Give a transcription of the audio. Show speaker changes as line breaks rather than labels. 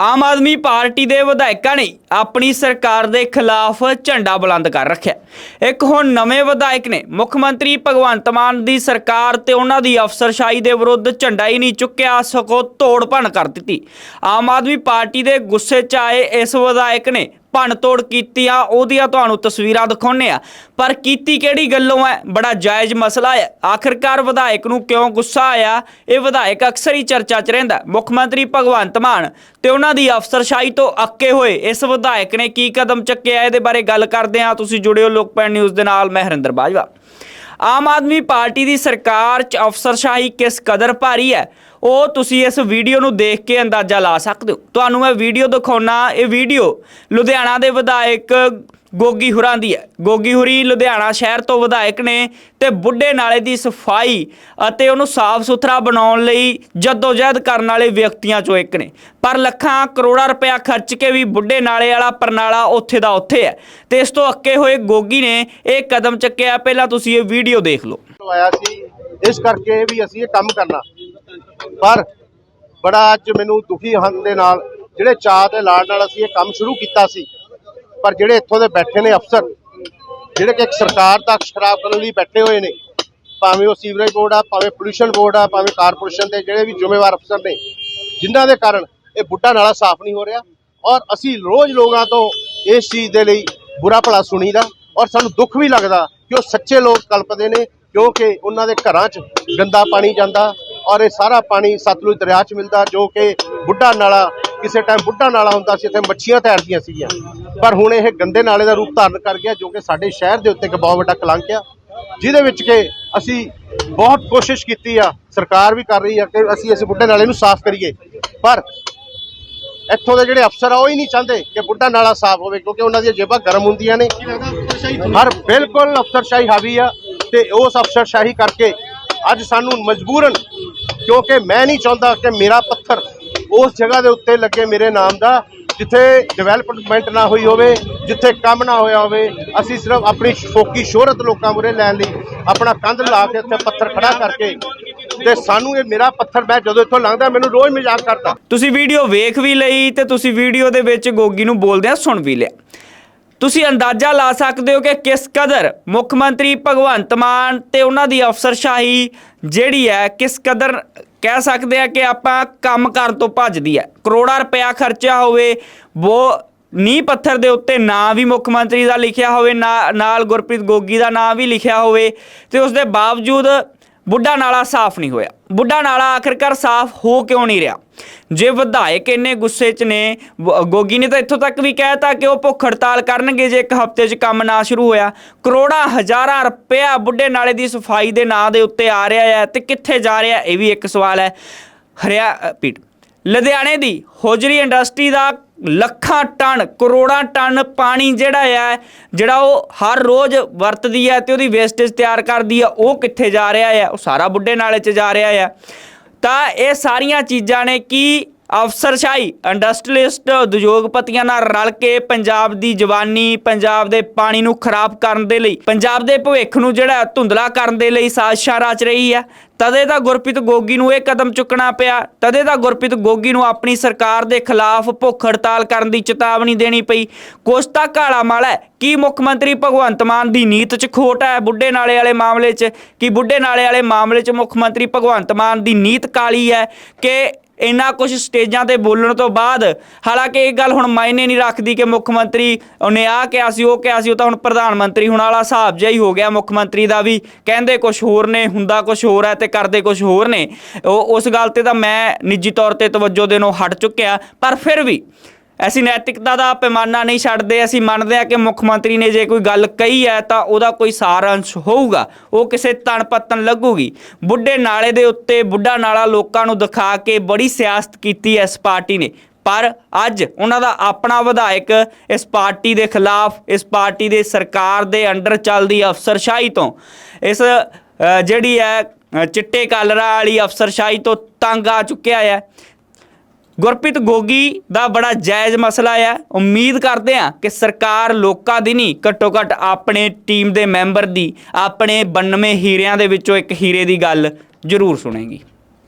ਆਮ Aadmi party ਦੇ ਵਿਧਾਇਕਾਂ ਨੇ ਆਪਣੀ ਸਰਕਾਰ ਦੇ ਖਿਲਾਫ ਝੰਡਾ ਬੁਲੰਦ ਕਰ ਰੱਖਿਆ। ਇੱਕ ਹੁਣ ਨਵੇਂ ਵਿਧਾਇਕ ਨੇ, ਮੁੱਖ ਮੰਤਰੀ ਭਗਵੰਤ ਮਾਨ ਦੀ ਸਰਕਾਰ ਤੇ ਉਹਨਾਂ ਦੀ ਅਫਸਰਸ਼ਾਹੀ ਦੇ ਵਿਰੁੱਧ ਝੰਡਾ ਹੀ ਨਹੀਂ ਚੁੱਕਿਆ, ਸਗੋਂ ਤੋੜ ਭੰਨ ਕਰ ਦਿੱਤੀ। ਆਮ ਆਦਮੀ ਪਾਰਟੀ ਦੇ ਗੁੱਸੇ 'ਚ ਆਏ ਇਸ ਵਿਧਾਇਕ ਨੇ ਭੰਨ ਤੋੜ ਕੀਤੀ ਆ, ਉਹਦੀਆਂ ਤੁਹਾਨੂੰ ਤਸਵੀਰਾਂ ਦਿਖਾਉਣੇ ਆ। ਪਰ ਕੀਤੀ ਕਿਹੜੀ ਗੱਲੋਂ ਹੈ ਬੜਾ ਜਾਇਜ਼ ਮਸਲਾ ਹੈ ਆਖਿਰਕਾਰ ਵਿਧਾਇਕ ਨੂੰ ਕਿਉਂ ਗੁੱਸਾ ਆਇਆ? ਇਹ ਵਿਧਾਇਕ ਅਕਸਰ ਹੀ ਚਰਚਾ 'ਚ ਰਹਿੰਦਾ। ਮੁੱਖ ਮੰਤਰੀ ਭਗਵੰਤ ਮਾਨ ਤੇ ਉਹਨਾਂ ਦੀ ਅਫਸਰਸ਼ਾਹੀ ਤੋਂ ਅੱਕੇ ਹੋਏ ਇਸ ਵਿਧਾਇਕ ਨੇ ਕੀ ਕਦਮ ਚੱਕਿਆ? ਇਹਦੇ ਬਾਰੇ ਗੱਲ ਕਰਦੇ ਆ ਤੁਸੀਂ ਜੁੜਿਓ ਲੋਕਪੈਨ ਨਿਊਜ਼ ਦੇ ਨਾਲ, ਮੈਂ ਹਰਿੰਦਰ ਬਾਜਵਾ। ਆਮ ਆਦਮੀ ਪਾਰਟੀ ਦੀ ਸਰਕਾਰ 'ਚ ਅਫਸਰਸ਼ਾਹੀ ਕਿਸ ਕਦਰ ਭਾਰੀ ਹੈ? ਉਹ ਤੁਸੀਂ ਇਸ ਵੀਡੀਓ ਨੂੰ ਦੇਖ ਕੇ ਅੰਦਾਜ਼ਾ ਲਾ ਸਕਦੇ ਹੋ। ਤੁਹਾਨੂੰ ਮੈਂ ਵੀਡੀਓ ਦਿਖਾਉਣਾ ਇਹ ਵੀਡੀਓ ਲੁਧਿਆਣਾ ਦੇ ਵਿਧਾਇਕ ਗੋਗੀ ਹੁਰਾਂ ਦੀ ਹੈ। ਗੋਗੀ ਹੁਰੀ ਲੁਧਿਆਣਾ ਸ਼ਹਿਰ ਤੋਂ ਵਿਧਾਇਕ ਨੇ ਤੇ ਬੁੱਢੇ ਨਾਲੇ ਦੀ ਸਫ਼ਾਈ ਅਤੇ ਉਹਨੂੰ ਸਾਫ਼ ਸੁਥਰਾ ਬਣਾਉਣ ਲਈ ਜਦੋਜਹਿਦ ਕਰਨ ਵਾਲੇ ਵਿਅਕਤੀਆਂ ਚੋਂ ਇੱਕ ਨੇ। ਪਰ ਲੱਖਾਂ, ਕਰੋੜਾਂ ਰੁਪਇਆ ਖਰਚ ਕੇ ਵੀ ਬੁੱਢੇ ਨਾਲੇ ਵਾਲਾ ਪਰਨਾਲਾ ਉੱਥੇ ਦਾ ਉੱਥੇ ਹੈ। ਤੇ ਇਸ ਤੋਂ ਅੱਕੇ ਹੋਏ ਗੋਗੀ ਨੇ ਇਹ ਕਦਮ ਚੱਕਿਆ। ਪਹਿਲਾਂ ਤੁਸੀਂ ਇਹ ਵੀਡੀਓ ਦੇਖ ਲਓ।
ਲਵਾਇਆ ਸੀ। ਇਸ ਕਰਕੇ ਵੀ ਅਸੀਂ ਇਹ ਕੰਮ ਕਰਨਾ। ਪਰ ਬੜਾ ਅੱਜ ਮੈਨੂੰ ਦੁਖੀ ਹਨ ਦੇ ਨਾਲ, ਜਿਹੜੇ ਚਾਅ ਤੇ ਲਾੜ ਨਾਲ ਅਸੀਂ ਇਹ ਕੰਮ ਸ਼ੁਰੂ ਕੀਤਾ ਸੀ ਪਰ ਜਿਹੜੇ ਇੱਥੋਂ ਦੇ ਬੈਠੇ ਨੇ ਅਫਸਰ, ਜਿਹੜੇ ਕਿ ਇੱਕ ਸਰਕਾਰ ਦਾ ਖਰਾਬ ਕਰਨ ਲਈ ਬੈਠੇ ਹੋਏ ਨੇ, ਭਾਵੇਂ ਉਹ ਸੀਵਰੇਜ ਬੋਰਡ ਆ, ਭਾਵੇਂ ਪੋਲੂਸ਼ਨ ਬੋਰਡ ਆ, ਭਾਵੇਂ ਕਾਰਪੋਰੇਸ਼ਨ ਦੇ ਜਿਹੜੇ ਵੀ ਜ਼ਿੰਮੇਵਾਰ ਅਫਸਰ ਨੇ, ਜਿਨ੍ਹਾਂ ਦੇ ਕਾਰਨ ਇਹ ਬੁੱਢਾ ਨਾਲਾ ਸਾਫ਼ ਨਹੀਂ ਹੋ ਰਿਹਾ ਔਰ ਅਸੀਂ ਰੋਜ਼ ਲੋਕਾਂ ਤੋਂ ਇਸ ਚੀਜ਼ ਦੇ ਲਈ ਬੁਰਾ ਭਲਾ ਸੁਣੀਦਾ ਔਰ ਸਾਨੂੰ ਦੁੱਖ ਵੀ ਲੱਗਦਾ ਕਿ ਉਹ ਸੱਚੇ ਲੋਕ ਕਲਪਦੇ ਨੇ ਕਿਉਂਕਿ ਉਹਨਾਂ ਦੇ ਘਰਾਂ 'ਚ ਗੰਦਾ ਪਾਣੀ ਜਾਂਦਾ ਔਰ ਇਹ ਸਾਰਾ ਪਾਣੀ ਸਤਲੁਜ ਦਰਿਆ 'ਚ ਮਿਲਦਾ, ਜੋ ਕਿ ਬੁੱਢਾ ਨਾਲਾ ਕਿਸੇ ਟਾਈਮ ਬੁੱਢਾ ਨਾਲਾ ਹੁੰਦਾ ਸੀ, ਇੱਥੇ ਮੱਛੀਆਂ ਤੈਰਦੀਆਂ ਸੀਗੀਆਂ। ਪਰ ਹੁਣ ਇਹ ਗੰਦੇ ਨਾਲੇ ਦਾ ਰੂਪ ਧਾਰਨ ਕਰ ਗਿਆ, ਜੋ ਕਿ ਸਾਡੇ ਸ਼ਹਿਰ ਦੇ ਉੱਤੇ ਇੱਕ ਬਹੁਤ ਵੱਡਾ ਕਲੰਕ ਆ, ਜਿਹਦੇ ਵਿੱਚ ਕਿ ਅਸੀਂ ਬਹੁਤ ਕੋਸ਼ਿਸ਼ ਕੀਤੀ ਆ, ਸਰਕਾਰ ਵੀ ਕਰ ਰਹੀ ਆ ਕਿ ਅਸੀਂ ਇਸ ਬੁੱਢੇ ਨਾਲੇ ਨੂੰ ਸਾਫ਼ ਕਰੀਏ। ਪਰ ਇੱਥੋਂ ਦੇ ਜਿਹੜੇ ਅਫਸਰ ਆ, ਉਹ ਹੀ ਨਹੀਂ ਚਾਹੁੰਦੇ ਕਿ ਬੁੱਢਾ ਨਾਲਾ ਸਾਫ਼ ਹੋਵੇ, ਕਿਉਂਕਿ ਉਹਨਾਂ ਦੀਆਂ ਜੇਬਾਂ ਗਰਮ ਹੁੰਦੀਆਂ ਨੇ। ਹਰ ਬਿਲਕੁਲ ਅਫਸਰਸ਼ਾਹੀ ਹਾਵੀ ਆ ਤੇ ਉਸ ਅਫਸਰਸ਼ਾਹੀ ਕਰਕੇ ਅੱਜ ਸਾਨੂੰ ਮਜਬੂਰਨ, ਕਿਉਂਕਿ ਮੈਂ ਨਹੀਂ ਚਾਹੁੰਦਾ ਕਿ ਮੇਰਾ ਪੱਥਰ ਉਸ ਜਗ੍ਹਾ ਦੇ ਉੱਤੇ ਲੱਗੇ ਮੇਰੇ ਨਾਮ ਦਾ, ਜਿੱਥੇ ਡਿਵੈਲਪਮੈਂਟ ਨਾ ਹੋਈ ਹੋਵੇ, ਜਿੱਥੇ ਕੰਮ ਨਾ ਹੋਇਆ ਹੋਵੇ, ਅਸੀਂ ਸਿਰਫ ਆਪਣੀ ਫੋਕੀ ਸ਼ੋਹਰਤ ਲੋਕਾਂ ਮੁਰੇ ਲੈਣ ਲਈ ਆਪਣਾ ਕੰਧ ਲਾ ਕੇ ਉੱਥੇ ਪੱਥਰ ਖੜਾ ਕਰਕੇ ਤੇ ਸਾਨੂੰ ਇਹ ਮੇਰਾ ਪੱਥਰ ਮੈਂ ਜਦੋਂ ਇੱਥੋਂ ਲੰਘਦਾ, ਮੈਨੂੰ ਰੋਜ਼ ਮਜ਼ਾਕ ਕਰਦਾ।
ਤੁਸੀਂ ਵੀਡੀਓ ਵੇਖ ਵੀ ਲਈ ਤੇ ਤੁਸੀਂ ਵੀਡੀਓ ਦੇ ਵਿੱਚ ਗੋਗੀ ਨੂੰ ਬੋਲਦਿਆਂ ਸੁਣ ਵੀ ਲਿਆ। ਤੁਸੀਂ ਅੰਦਾਜ਼ਾ ਲਾ ਸਕਦੇ ਹੋ ਕਿ ਕਿਸ ਕਦਰ ਮੁੱਖ ਮੰਤਰੀ ਭਗਵੰਤ ਮਾਨ ਤੇ ਉਹਨਾਂ ਦੀ ਅਫਸਰਸ਼ਾਹੀ ਜਿਹੜੀ ਹੈ, ਕਿਸ ਕਦਰ ਕਹਿ ਸਕਦੇ ਆ ਕਿ ਆਪਾਂ ਕੰਮ ਕਰਨ ਤੋਂ ਭੱਜਦੀ ਹੈ ਕਰੋੜਾਂ ਰੁਪਇਆ ਖਰਚਿਆ ਹੋਵੇ ਉਹ ਨੀਂਹ ਪੱਥਰ ਦੇ ਉੱਤੇ ਨਾਂ ਵੀ ਮੁੱਖ ਮੰਤਰੀ ਦਾ ਲਿਖਿਆ ਹੋਵੇ, ਨਾ- ਨਾਲ ਗੁਰਪ੍ਰੀਤ ਗੋਗੀ ਦਾ ਨਾਂ ਵੀ ਲਿਖਿਆ ਹੋਵੇ ਤੇ ਉਸ ਦੇ ਬਾਵਜੂਦ ਬੁੱਢਾ ਨਾਲਾ ਸਾਫ਼ ਨਹੀਂ ਹੋਇਆ। ਬੁੱਢਾ ਨਾਲਾ ਆਖਿਰਕਾਰ ਸਾਫ਼ ਹੋ ਕਿਉਂ ਨਹੀਂ ਰਿਹਾ? ਜੇ ਵਿਧਾਇਕ ਇੰਨੇ ਗੁੱਸੇ 'ਚ ਨੇ ਵ- ਗੋਗੀ ਨੇ ਤਾਂ ਇੱਥੋਂ ਤੱਕ ਵੀ ਕਹਿਤਾ ਕਿ ਉਹ ਭੁੱਖ ਹੜਤਾਲ ਕਰਨਗੇ ਜੇ ਇੱਕ ਹਫ਼ਤੇ 'ਚ ਕੰਮ ਨਾ ਸ਼ੁਰੂ ਹੋਇਆ। ਕਰੋੜਾਂ ਹਜ਼ਾਰਾਂ ਰੁਪਇਆ ਬੁੱਢੇ ਨਾਲੇ ਦੀ ਸਫ਼ਾਈ ਦੇ ਨਾਂ ਦੇ ਉੱਤੇ ਆ ਰਿਹਾ ਹੈ ਤੇ ਕਿੱਥੇ ਜਾ ਰਿਹਾ ਇਹ ਵੀ ਇੱਕ ਸਵਾਲ ਹੈ। ਹਰਿਆ ਅ, ਪੀਟ। ਲੁਧਿਆਣੇ ਦੀ ਹੋਜਰੀ ਇੰਡਸਟਰੀ ਦਾ ਲੱਖਾਂ ਟਨ, ਕਰੋੜਾਂ ਟਨ ਪਾਣੀ ਜਿਹੜਾ ਆ, ਜਿਹੜਾ ਉਹ ਹਰ ਰੋਜ਼ ਵਰਤਦੀ ਹੈ ਤੇ ਉਹਦੀ ਵੇਸਟੇਜ ਤਿਆਰ ਕਰਦੀ ਆ, ਉਹ ਕਿੱਥੇ ਜਾ ਰਿਹਾ ਆ? ਉਹ ਸਾਰਾ ਬੁੱਢੇ ਨਾਲੇ 'ਚ ਜਾ ਰਿਹਾ ਆ। ਤਾਂ ਇਹ ਸਾਰੀਆਂ ਚੀਜ਼ਾਂ ਨੇ ਕਿ ਅਫਸਰਸ਼ਾਹੀ ਇੰਡਸਟਰੀਲਿਸਟ ਉਦਯੋਗਪਤੀਆਂ ਨਾਲ ਰਲ ਕੇ ਪੰਜਾਬ ਦੀ ਜਵਾਨੀ, ਪੰਜਾਬ ਦੇ ਪਾਣੀ ਨੂੰ ਖਰਾਬ ਕਰਨ ਦੇ ਲਈ, ਪੰਜਾਬ ਦੇ ਭਵਿੱਖ ਨੂੰ ਜਿਹੜਾ ਧੁੰਦਲਾ ਕਰਨ ਦੇ ਲਈ ਸਾਜ਼ਿਸ਼ਾਂ ਰਚ ਰਹੀ ਹੈ। ਤਦੇ ਤਾਂ ਗੁਰਪ੍ਰੀਤ ਗੋਗੀ ਨੂੰ ਇਹ ਕਦਮ ਚੁੱਕਣਾ ਪਿਆ। ਤਦੇ ਤਾਂ ਗੁਰਪ੍ਰੀਤ ਗੋਗੀ ਨੂੰ ਆਪਣੀ ਸਰਕਾਰ ਦੇ ਖਿਲਾਫ ਭੁੱਖ ਹੜਤਾਲ ਕਰਨ ਦੀ ਚੇਤਾਵਨੀ ਦੇਣੀ ਪਈ। ਕੁਛ ਤਾਂ ਕਾਲਾ ਮਾਲਾ ਕੀ ਮੁੱਖ ਮੰਤਰੀ ਭਗਵੰਤ ਮਾਨ ਦੀ ਨੀਤ 'ਚ ਖੋਟ ਹੈ ਬੁੱਢੇ ਨਾਲੇ ਵਾਲੇ ਮਾਮਲੇ 'ਚ? ਕੀ ਬੁੱਢੇ ਨਾਲੇ ਵਾਲੇ ਮਾਮਲੇ 'ਚ ਮੁੱਖ ਮੰਤਰੀ ਭਗਵੰਤ ਮਾਨ ਦੀ ਨੀਤ ਕਾਲੀ ਹੈ ਕਿ ਇੰਨਾ ਕੁਝ ਸਟੇਜਾਂ ਤੇ ਬੋਲਣ ਤੋਂ ਬਾਅਦ, ਹਾਲਾਂਕਿ ਇਹ ਗੱਲ ਹੁਣ ਮਾਇਨੇ ਨਹੀਂ ਰੱਖਦੀ ਕਿ ਮੁੱਖ ਮੰਤਰੀ ਉਹਨੇ ਆ ਕਿਹਾ ਸੀ, ਉਹ ਕਿਹਾ ਸੀ, ਉਹ ਤਾਂ ਹੁਣ ਪ੍ਰਧਾਨ ਮੰਤਰੀ ਹੁਣ ਵਾਲਾ ਹਿਸਾਬ ਜਿਹਾ ਹੀ ਹੋ ਗਿਆ ਮੁੱਖ ਮੰਤਰੀ ਦਾ ਵੀ, ਕਹਿੰਦੇ ਕੁਝ ਹੋਰ ਨੇ, ਹੁੰਦਾ ਕੁਝ ਹੋਰ ਹੈ ਤੇ ਕਰਦੇ ਕੁਝ ਹੋਰ ਨੇ। ਉਹ, ਉਸ ਗੱਲ ਤੇ ਤਾਂ ਮੈਂ ਨਿੱਜੀ ਤੌਰ ਤੇ ਤਵੱਜੋ ਦੇਣੋਂ ਹਟ ਚੁੱਕਿਆ, ਪਰ ਫਿਰ ਵੀ ਅਸੀਂ ਨੈਤਿਕਤਾ ਦਾ ਪੈਮਾਨਾ ਨਹੀਂ ਛੱਡਦੇ, ਅਸੀਂ ਮੰਨਦੇ ਹਾਂ ਕਿ ਮੁੱਖ ਮੰਤਰੀ ਨੇ ਜੇ ਕੋਈ ਗੱਲ ਕਹੀ ਹੈ ਤਾਂ ਉਹਦਾ ਕੋਈ ਸਾਰ ਅੰਸ਼ ਹੋਊਗਾ, ਉਹ ਕਿਸੇ ਤਣ ਪੱਤਨ ਲੱਗੂਗੀ। ਬੁੱਢੇ ਨਾਲੇ ਦੇ ਉੱਤੇ ਬੁੱਢਾ ਨਾਲਾ ਲੋਕਾਂ ਨੂੰ ਦਿਖਾ ਕੇ ਬੜੀ ਸਿਆਸਤ ਕੀਤੀ ਇਸ ਪਾਰਟੀ ਨੇ। ਪਰ ਅੱਜ ਉਹਨਾਂ ਦਾ ਆਪਣਾ ਵਿਧਾਇਕ ਇਸ ਪਾਰਟੀ ਦੇ ਖਿਲਾਫ, ਇਸ ਪਾਰਟੀ ਦੇ ਸਰਕਾਰ ਦੇ ਅੰਡਰ ਚੱਲਦੀ ਅਫਸਰਸ਼ਾਹੀ ਤੋਂ, ਇਸ ਜਿਹੜੀ ਹੈ ਚਿੱਟੇ ਕਾਲਰਾਂ ਵਾਲੀ ਅਫਸਰਸ਼ਾਹੀ ਤੋਂ ਤੰਗ ਆ ਚੁੱਕਿਆ ਹੈ। ਗੁਰਪ੍ਰੀਤ ਗੋਗੀ ਦਾ ਬੜਾ ਜਾਇਜ਼ ਮਸਲਾ ਆ। ਉਮੀਦ ਕਰਦੇ ਹਾਂ ਕਿ ਸਰਕਾਰ ਲੋਕਾਂ ਦੀ ਨਹੀਂ ਘੱਟੋ ਘੱਟ ਆਪਣੇ ਟੀਮ ਦੇ ਮੈਂਬਰ ਦੀ, ਆਪਣੇ 92 ਹੀਰਿਆਂ ਦੇ ਵਿੱਚੋਂ ਇੱਕ ਹੀਰੇ ਦੀ ਗੱਲ ਜ਼ਰੂਰ ਸੁਣੇਗੀ।